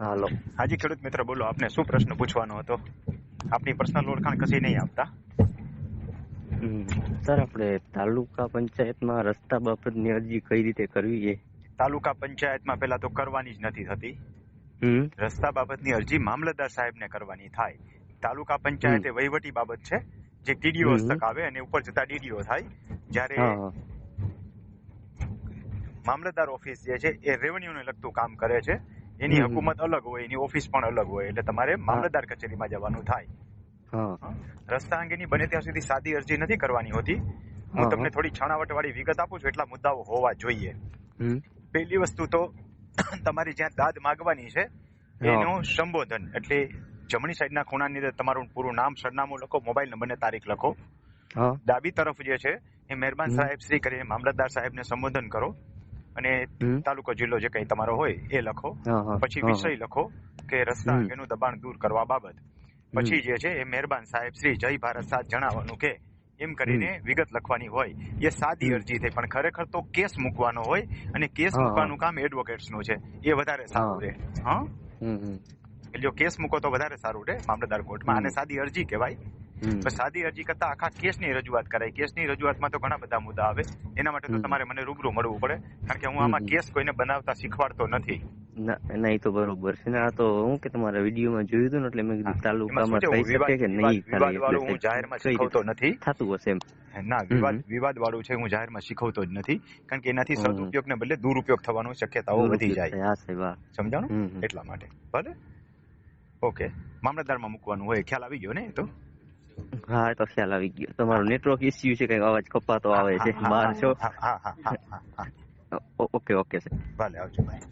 હાલો હાજી ખેડૂત મિત્ર બોલો આપને શું પ્રશ્ન પૂછવાનો હતો? આપની પર્સનલ ઓળખાણ કશી નહીં આપતા. સર આપણે તાલુકા પંચાયતમાં રસ્તા બાબતની અરજી કઈ રીતે કરવી એ તાલુકા પંચાયતમાં પેલા તો કરવાની જ નથી થતી. રસ્તા બાબતની અરજી મામલતદાર સાહેબને કરવાની થાય. તાલુકા પંચાયત એ વહીવટી બાબત છે જે ટીડીઓ. હસ્તક આવે અને ઉપર જતા ડીડીઓ થાય. જ્યારે મામલતદાર ઓફિસ જે છે એ રેવન્યુને લગતું કામ કરે છે. એની. હકુમત અલગ હોય એની ઓફિસ પણ અલગ હોય એટલે તમારે મામલતદાર કચેરીમાં જવાનું થાય. રસ્તા અંગેની બને ત્યાં સુધી સાદી અરજી નથી કરવાની હોતી. હું તમને થોડી છણાવટ વાળી વિગત આપું છું એટલા મુદ્દાઓ હોવા જોઈએ. પેલી પહેલી વસ્તુ તો તમારી જ્યાં દાદ માગવાની છે એનું સંબોધન એટલે જમણી સાઈડના ખૂણાની અંદર તમારું પૂરું નામ સરનામું લખો મોબાઈલ નંબર ને તારીખ લખો. ડાબી તરફ જે છે એ મહેરબાન સાહેબ શ્રી કરીને મામલતદાર સાહેબને સંબોધન કરો. અને તાલુકો જિલ્લો જે કઈ તમારો હોય એ લખો. પછી વિષય લખો કે રસ્તા. અંગેનું દબાણ દૂર કરવા બાબત. પછી જે છે એ મહેરબાન સાહેબ શ્રી જય ભારત સાથ જણાવવાનું કે એમ કરીને વિગત લખવાની હોય. એ સાદી અરજી થઈ પણ ખરેખર તો કેસ મૂકવાનો હોય અને કેસ. મૂકવાનું કામ એડવોકેટ્સનું છે. એ વધારે સારું. રહે હા? એટલે જો કેસ મૂકો તો વધારે સારું રહે મામલતદાર કોર્ટમાં. આને અને સાદી અરજી કહેવાય. હમ. સાદી અરજી કરતા આખા કેસની રજૂઆત કરાય. કેસની રજૂઆતમાં તો ઘણા બધા મુદ્દા આવે. એના માટે તો તમારે મને રૂબરૂ મળવું પડે. કારણ કે હું આમાં. કેસ કોઈને બનાવતા શીખવાડતો નથી. ના ના એ તો બરોબર છે. ને આ તો હું કે તમારા વિડીયોમાં જોયું હતું ને એટલે મેં કીધું તાલુકામાં થઈ શકે કે નહીં વિવાદ થાય વાળું એટલે હું જાહેરમાં શીખવતો નથી. થતું હશે એમ. ના વિવાદ. વિવાદ વાળું છે હું જાહેરમાં શીખવતો જ નથી. કારણ કે એનાથી સદુપયોગ સદુપયોગને બદલે દુરુપયોગ થવાનો શક્યતાઓ વધી જાય. સમજાણું. એટલા માટે. ભલે. ઓકે. મામલતદારમાં મૂકવાનું હોય ખ્યાલ આવી ગયો ને એ તો? હા તો ખ્યાલ આવી ગયો તમારો નેટવર્ક ઇસ્યુ છે કંઈક અવાજ કપાતો આવે છે બહાર છો ઓકે ઓકે સાહેબ ભલે આવજો ભાઈ